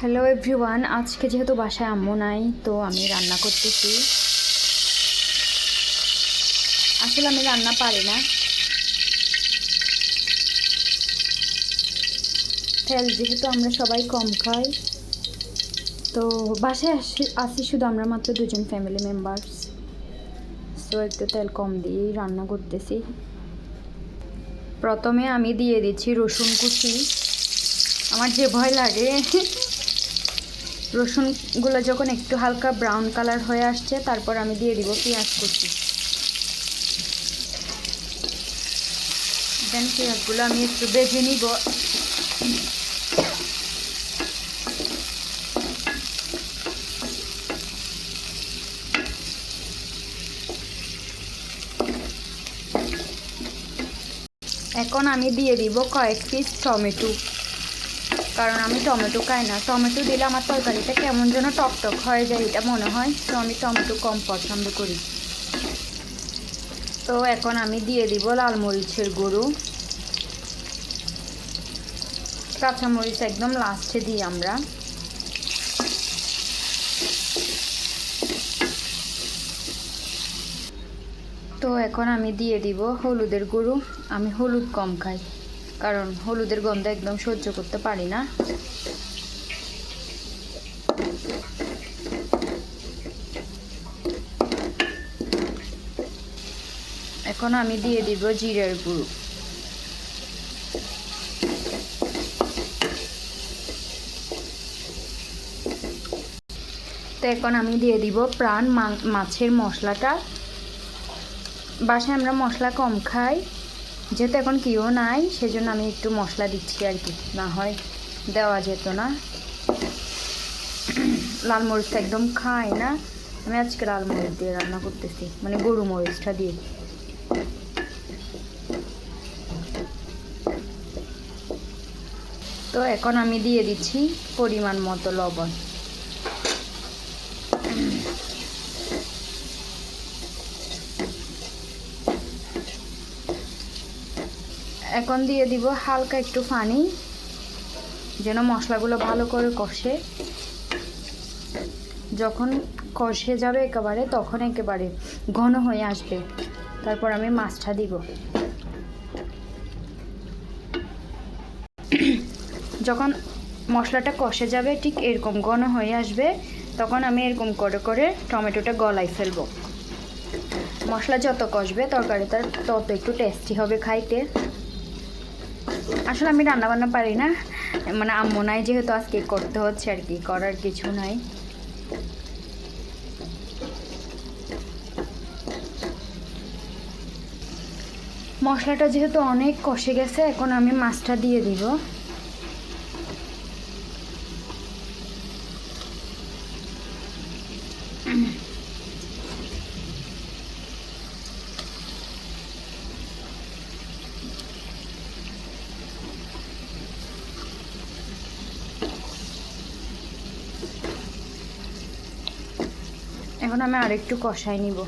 Hello everyone আজকে যেহেতু বাসায় আম্মু নাই, তো আমি রান্না করতেছি। আসলে আমি রান্না পারি না। তেল যেহেতু আমরা সবাই কম খাই, তো বাসায় আসি আসি শুধু আমরা মাত্র দুজন ফ্যামিলি মেম্বার্স তো একটু তেল কম দিয়েই রান্না করতেছি। প্রথমে আমি দিয়ে দিচ্ছি রসুন কুচি। আমার যে ভয় লাগে রসুনগুলো যখন একটু হালকা ব্রাউন কালার হয়ে আসছে, তারপর আমি দিয়ে দিব পেঁয়াজ কুচি। দেন পেঁয়াজগুলো আমি একটু বেজে নিব। এখন আমি দিয়ে দিব কয়েক পিস টমেটো। কারণ আমি টমেটো খাই না। টমেটো দিলে আমার তরকারিটা কেমন যেন টকটক হয়ে যায়, এটা মনে হয়। তো আমি টমেটো কম পছন্দ করি। তো এখন আমি দিয়ে দিব লাল মরিচের গুঁড়ো। কাঁচামরিচ একদম লাস্টে দিই আমরা। তো এখন আমি দিয়ে দিব হলুদের গুঁড়ো। আমি হলুদ কম খাই। কারণ হলুদের গন্ধ একদম সহ্য করতে পারি না। এখন আমি দিয়ে দিব জিরের গুঁড়ো। তো এখন আমি দিয়ে দিব প্রাণ মাছের মশলাটা। বাসায় আমরা মশলা কম খাই। যেহেতু এখন কেউ নাই, সেজন্য আমি একটু মশলা দিচ্ছি আর কি। না হয় দেওয়া যেত না। লাল মরিচটা একদম খাই না। আমি আজকে লাল মরিচ দিয়ে রান্না করতেছি মানে গরু মরিচটা দিয়ে। তো এখন আমি দিয়ে দিচ্ছি পরিমাণ মতো লবণ। এখন দিয়ে দিব হালকা একটু পানি, যেন মশলাগুলো ভালো করে কষে। যখন কষে যাবে একেবারে, তখন একেবারে ঘন হয়ে আসবে। তারপর আমি মাছটা দিব। যখন মশলাটা কষে যাবে, ঠিক এরকম ঘন হয়ে আসবে, তখন আমি এরকম করে করে টমেটোটা গলায় ফেলব। মশলা যত কষবে তরকারিটা তত একটু টেস্টি হবে খাইতে। আসলে আমি রান্না বান্না পারি না। মানে আম্মু নাই যেহেতু আজকে করতে হচ্ছে আর কি, করার কিছু নাই। মশলাটা যেহেতু অনেক কষে গেছে, এখন আমি মাছটা দিয়ে দিব। এখন আমি আরেকটু কষাই নিব।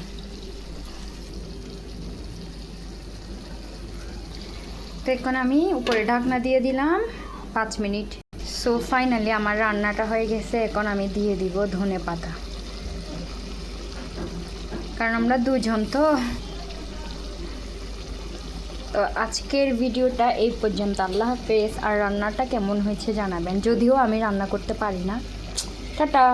তো এখন আমি উপরে ঢাকনা দিয়ে দিলাম পাঁচ মিনিট। সো ফাইনালি আমার রান্নাটা হয়ে গেছে, এখন আমি দিয়ে দিব ধনে পাতা। কারণ আমরা দুজন তো। তো আজকের ভিডিওটা এই পর্যন্ত। আল্লাহ হাফেজ। আর রান্নাটা কেমন হয়েছে জানাবেন। যদিও আমি রান্না করতে পারি না। টাটা।